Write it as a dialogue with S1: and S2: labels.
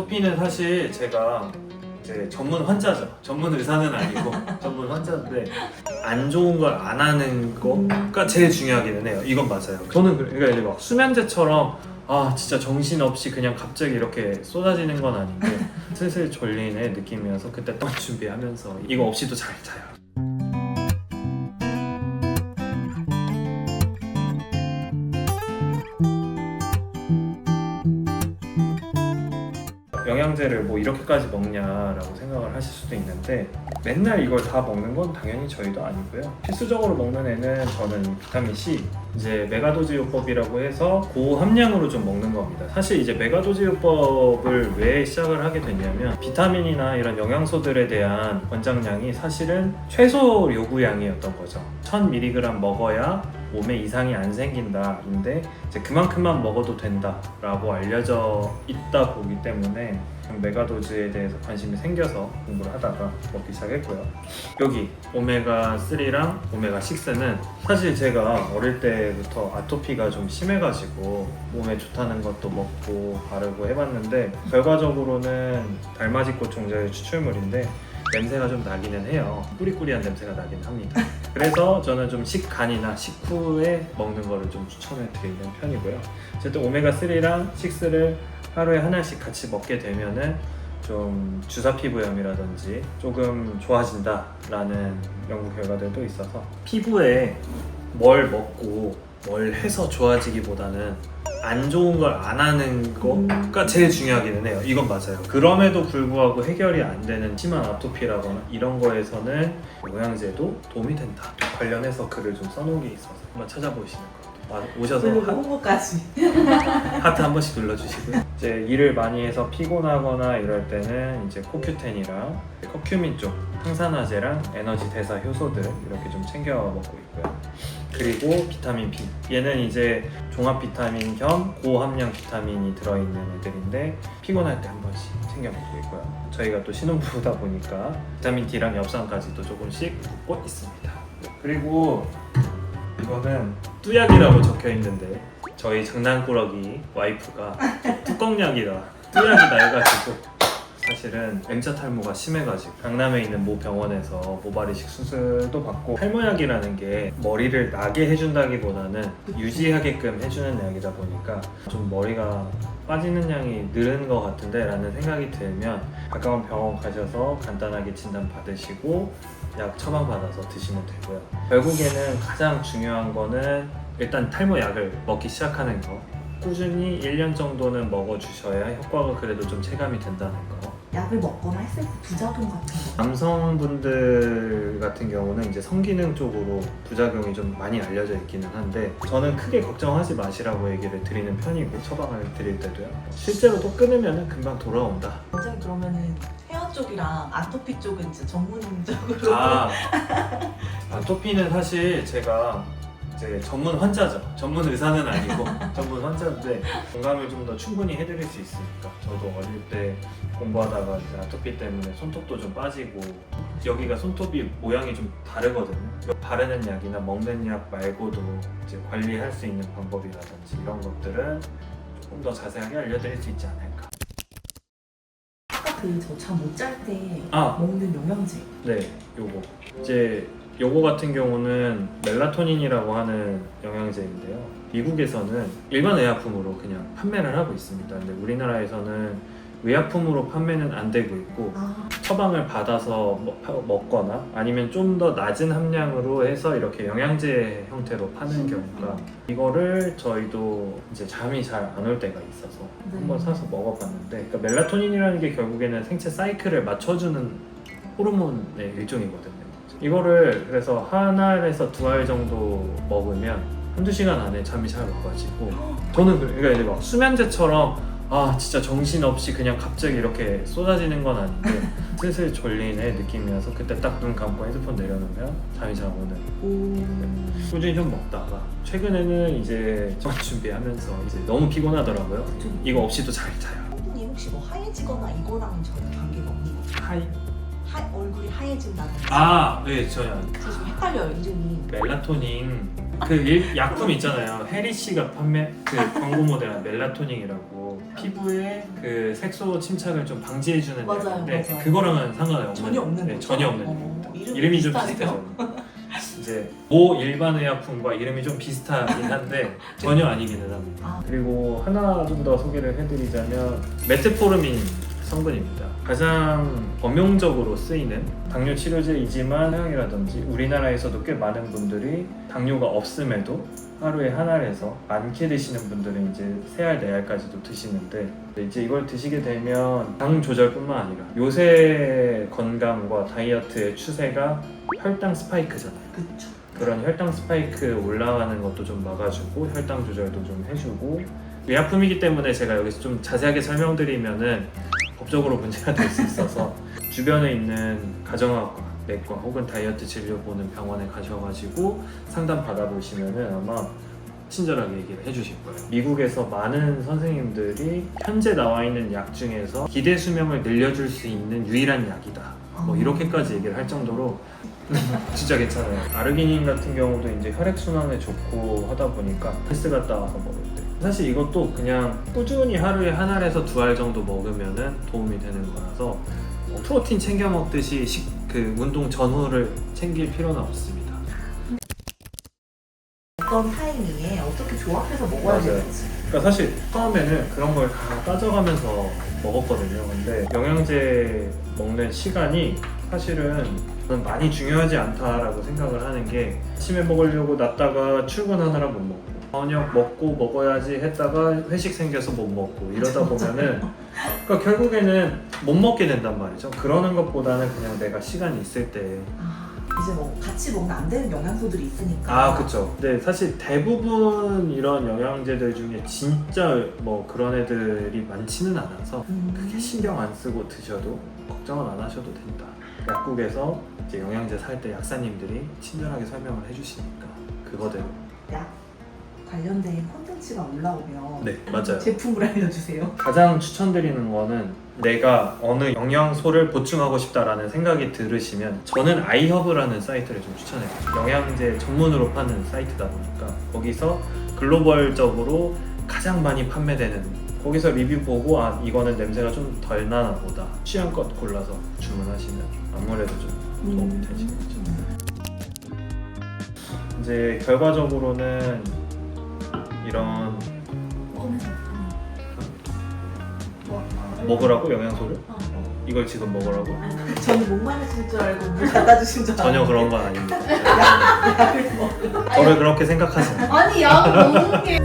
S1: 아토피는 사실 제가 이제 전문 환자죠. 전문 의사는 아니고 전문 환자인데 안 좋은 걸 안 하는 거가 제일 중요하기는 해요. 이건 맞아요. 저는 그- 그러니까 이제 막 수면제처럼 아 진짜 정신 없이 그냥 갑자기 이렇게 쏟아지는 건 아닌데 슬슬 졸리네 느낌이어서 그때 딱 준비하면서 이거 없이도 잘 자요. 영양제를 뭐 이렇게까지 먹냐라고 생각을 하실 수도 있는데 맨날 이걸 다 먹는 건 당연히 저희도 아니고요. 필수적으로 먹는 애는 저는 비타민 C, 이제 메가도즈 요법이라고 해서 고함량으로 좀 먹는 겁니다. 사실 이제 메가도즈 요법을 왜 시작을 하게 됐냐면 비타민이나 이런 영양소들에 대한 권장량이 사실은 최소 요구량이었던 거죠. 1000mg 먹어야 몸에 이상이 안 생긴다인데 이제 그만큼만 먹어도 된다라고 알려져 있다 보기 때문에 메가도즈에 대해서 관심이 생겨서 공부를 하다가 먹기 시작했고요. 여기 오메가 3랑 오메가 6는 사실 제가 어릴 때부터 아토피가 좀 심해가지고 몸에 좋다는 것도 먹고 바르고 해봤는데 결과적으로는 달맞이꽃 종자의 추출물인데 냄새가 좀 나기는 해요. 꾸리꾸리한 냄새가 나긴 합니다. 그래서 저는 좀 식간이나 식후에 먹는 거를 좀 추천해 드리는 편이고요. 어쨌든 오메가 3랑 6를 하루에 하나씩 같이 먹게 되면은 좀 주사 피부염이라든지 조금 좋아진다라는 연구 결과들도 있어서 피부에 뭘 먹고 뭘 해서 좋아지기보다는 안 좋은 걸 안 하는 거가 제일 중요하기는 해요. 이건 맞아요. 그럼에도 불구하고 해결이 안 되는 심한 아토피라거나 이런 거에서는 영양제도 도움이 된다. 관련해서 글을 좀 써놓은 게 있어서 한번. 아, 오셔서
S2: 그리고
S1: 하-
S2: 홍보까지.
S1: 하트 한 번씩 눌러주시고요. 이제 일을 많이 해서 피곤하거나 이럴 때는 이제 코큐텐이랑 커큐민 쪽 항산화제랑 에너지 대사 효소들 이렇게 좀 챙겨 먹고 있고요. 그리고 비타민 B. 얘는 이제 종합 비타민 겸 고함량 비타민이 들어있는 애들인데 피곤할 때 한 번씩 챙겨 먹고 있고요. 저희가 또 신혼부부다 보니까 비타민 D랑 엽산까지도 조금씩 먹고 있습니다. 그리고 이거는 뚜약이라고 적혀 있는데 저희 장난꾸러기 와이프가 뚜껑약이다. 뚜약이다 해가지고 사실은 M자 탈모가 심해가지고 강남에 있는 모 병원에서 모발이식 수술도 받고 탈모약이라는 게 머리를 나게 해준다기보다는 유지하게끔 해주는 약이다 보니까 좀 머리가 빠지는 양이 늘은 것 같은데 라는 생각이 들면 가까운 병원 가셔서 간단하게 진단 받으시고 약 처방받아서 드시면 되고요. 결국에는 가장 중요한 거는 일단 탈모 약을 먹기 시작하는 거. 꾸준히 1년 정도는 먹어주셔야 효과가 그래도 좀 체감이 된다는 거.
S2: 약을 먹거나 했을 때 부작용 같은 거.
S1: 남성분들 같은 경우는 이제 성기능 쪽으로 부작용이 좀 많이 알려져 있기는 한데 저는 크게 걱정하지 마시라고 얘기를 드리는 편이고 처방을 드릴 때도요. 실제로 또 끊으면 금방 돌아온다.
S2: 굉장히 그러면은 쪽이랑 아토피 쪽은 이제 전문적으로.
S1: 아, 아토피는 사실 제가 이제 전문 환자죠. 전문 의사는 아니고 전문 환자인데 공감을 좀 더 충분히 해드릴 수 있으니까 저도 어릴 때 공부하다가 이제 아토피 때문에 손톱도 좀 빠지고 여기가 손톱이 모양이 좀 다르거든요. 바르는 약이나 먹는 약 말고도 이제 관리할 수 있는 방법이라든지 이런 것들은 조금 더 자세하게 알려드릴 수 있지 않을까.
S2: 그 저 잠 못 잘 때
S1: 아,
S2: 먹는 영양제.
S1: 네, 요거 이제 요거 같은 경우는 멜라토닌이라고 하는 영양제인데요. 미국에서는 일반 의약품으로 그냥 판매를 하고 있습니다. 근데 우리나라에서는 의약품으로 판매는 안 되고 있고
S2: 아,
S1: 처방을 받아서 먹- 파- 먹거나 아니면 좀 더 낮은 함량으로 해서 이렇게 영양제 형태로 파는 경우가 이거를 저희도 이제 잠이 잘 안 올 때가 있어서
S2: 네.
S1: 한번 사서 먹어봤는데 그러니까 멜라토닌이라는 게 결국에는 생체 사이클을 맞춰주는 호르몬의 일종이거든요. 이거를 그래서 한 알에서 두 알 정도 먹으면 한두 시간 안에 잠이 잘 와가지고 저는 그- 그러니까 이제 막 수면제처럼 아 진짜 정신 없이 그냥 갑자기 이렇게 쏟아지는 건 아닌데 슬슬 졸리네 느낌이어서 그때 딱 눈 감고 핸드폰 내려놓으면 잠이 잘 오는.
S2: 오.
S1: 꾸준히 좀 먹다가 최근에는 이제 전 준비하면서 이제 너무 피곤하더라고요. 이거 없이도 잘 자요.
S2: 선생님 혹시 뭐 하얘지거나 이거랑 전혀 관계가 없는 거?
S1: 하이.
S2: 하, 얼굴이 하얘진다든지.
S1: 아, 네, 전혀 아니에요.
S2: 저 지금 헷갈려요 이름이.
S1: 멜라토닌 그 일- 약품 있잖아요. 해리 씨가 판매 그 광고 모델한 멜라토닌이라고 피부에 그 색소 침착을 좀 방지해 주는
S2: 맞아요,
S1: 약인데
S2: 맞아요.
S1: 그거랑은 상관이 없는
S2: 전혀 없는
S1: 네,
S2: 거죠?
S1: 전혀 없는
S2: 어,
S1: 약입니다.
S2: 이름이
S1: 이름이 좀
S2: 비슷하네요.
S1: 비슷해요. 이제 모 일반 의약품과 이름이 좀 비슷하긴 한데 전혀 아니기는 합니다.
S2: 아,
S1: 그리고 하나 좀 더 소개를 해드리자면 메트포르민 성분입니다. 가장 범용적으로 쓰이는 당뇨 치료제이지만 사용이라든지 우리나라에서도 꽤 많은 분들이 당뇨가 없음에도 하루에 한 알에서 많게 드시는 분들은 이제 세 알, 네 알까지도 드시는데 이제 이걸 드시게 되면 당 조절뿐만 아니라 요새 건강과 다이어트의 추세가 혈당 스파이크잖아요.
S2: 그쵸.
S1: 그런 혈당 스파이크 올라가는 것도 좀 막아주고 혈당 조절도 좀 해주고 의약품이기 때문에 제가 여기서 좀 자세하게 설명드리면은 법적으로 문제가 될 수 있어서 주변에 있는 가정학과, 내과 혹은 다이어트 진료 보는 병원에 가셔가지고 상담 받아보시면은 아마 친절하게 얘기를 해주실 거예요. 미국에서 많은 선생님들이 현재 나와 있는 약 중에서 기대 수명을 늘려줄 수 있는 유일한 약이다. 뭐 이렇게까지 얘기를 할 정도로 진짜 괜찮아요. 아르기닌 같은 경우도 이제 혈액 순환에 좋고 하다 보니까 헬스 갔다 와서 때 사실 이것도 그냥 꾸준히 하루에 한 알에서 두 알 정도 먹으면은 도움이 되는 거라서 뭐 프로틴 챙겨 먹듯이 식, 그 운동 전후를 챙길 필요는 없습니다.
S2: 어떤 타이밍에 어떻게 조합해서 먹어야
S1: 맞아요.
S2: 되는지.
S1: 그러니까 사실 처음에는 그런 걸 다 따져가면서 먹었거든요. 근데 영양제 먹는 시간이 사실은 저는 많이 중요하지 않다라고 생각을 하는 게 아침에 먹으려고 놨다가 출근하느라 못 먹고 저녁 먹고 먹어야지 했다가 회식 생겨서 못 먹고 이러다 보면은 그러니까 결국에는 못 먹게 된단 말이죠. 그러는 것보다는 그냥 내가 시간이 있을 때
S2: 아, 이제 뭐 같이 먹으면 안 되는 영양소들이 있으니까.
S1: 아, 그쵸. 근데 사실 대부분 이런 영양제들 중에 진짜 뭐 그런 애들이 많지는 않아서
S2: 음.
S1: 크게 신경 안 쓰고 드셔도 걱정은 안 하셔도 된다. 약국에서 이제 영양제 살 때 약사님들이 친절하게 설명을 해주시니까 그거대로.
S2: 약 관련된 콘텐츠가 올라오면
S1: 네, 맞아요.
S2: 제품을 알려주세요.
S1: 가장 추천드리는 거는 내가 어느 영양소를 보충하고 싶다라는 생각이 들으시면 저는 아이허브라는 사이트를 좀 추천해요. 영양제 전문으로 파는 사이트다 보니까 거기서 글로벌적으로 가장 많이 판매되는 거기서 리뷰 보고 아 이거는 냄새가 좀 덜 나나 보다 취향껏 골라서 주문하시면 아무래도 좀 도움이 되시겠죠. 이제 결과적으로는 이런.
S2: 뭐,
S1: 먹으라고 영양소를
S2: 어.
S1: 이걸 지금 먹으라고
S2: 아니, 저는 목 마르실 줄 알고 물 갖다 주신 줄
S1: 전혀
S2: 알았는데.
S1: 그런 건 아닙니다. 저를 그렇게 생각하세요.
S3: 아니 약 먹는 게